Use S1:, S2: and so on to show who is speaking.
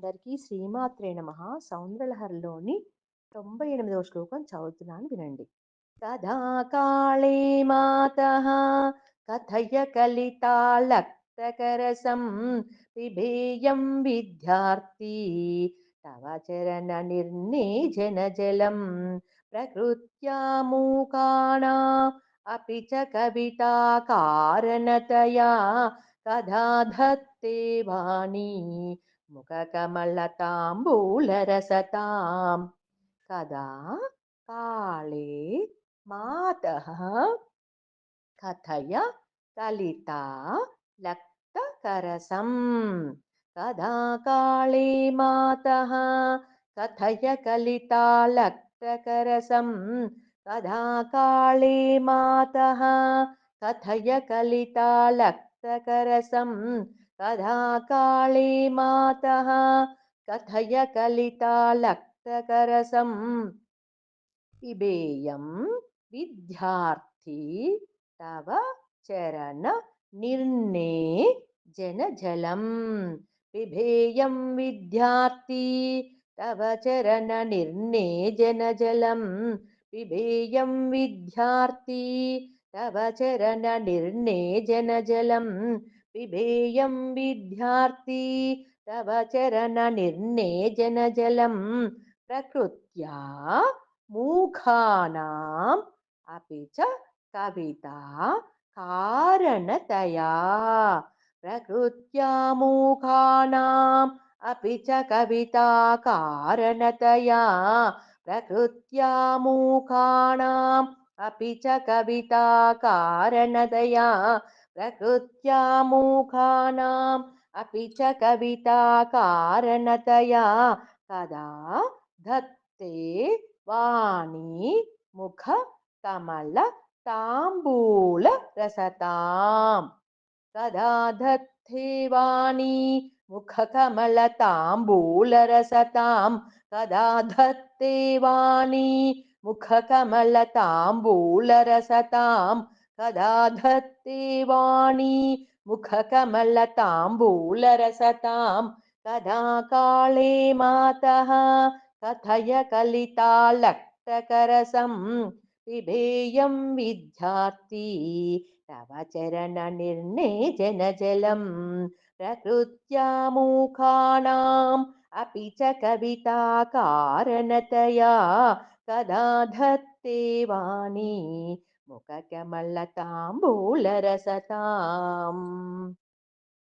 S1: అందరికీ శ్రీమాత్రే నమ సౌందర్యలహరిలోని తొంభై ఎనిమిదవ శ్లోకం చదువుతున్నాను వినండి తదా కాళే మాత కథయ కలితాళక్తకరసం పిబేయం విద్యార్థి తవ చరణ నిర్నేజన జలం ప్రకృత్యా మూకానా अपि च कविताकारणतया कदा धत्ते वाणी ముఖకమళతాంబూలరసతాం కదా కాళే మాత కథయ కలిత లక్తకరసం. కదా కాళీ మాత కథయ కలిత లక్తకరసం. కదా కాళీ మాత కథయ కలిత లక్తకరసం. कदा काले मातः कथय कलितालक्तकरसं पिबेयं विद्यार्थी तव चरणनिर्णे जनजलम्। पिबेयं विद्यार्थी तव चरणनिर्णे जनजलं पिबेयं विद्यार्थी तव चरणनिर्णे जनजलम्। पिबेयं विद्यार्थी तव चरण निर्णे जनजलं प्रकृत्या मूखानाम् अपि च कविता कारणतया। प्रकृत्या मूखानाम् अपि च कविता कारणतया। प्रकृत्या मूखाणाम् अपि च कविता कारणतया मूखानाम् अपि च कविता कारणतया कदा धत्ते वाणी मुख कमल ताम्बूल रसताम् कदा धत्ते वाणी मुखकमलताम्बूलरसतां कदा धत्ते वाणी मुखकमलताम्बूलरसतां कदा धत्ते वाणी मुखकमलताम्बूलरसतां कदा काले मातः कथय कलितालक्तकरसं पिबेयं विद्यार्थी तव चरणनिर्णेजनजलं प्रकृत्या मूखाणाम् अपि च कविता कारणतया कदा धत्ते वाणी मुखकमलताम्बूलरसताम्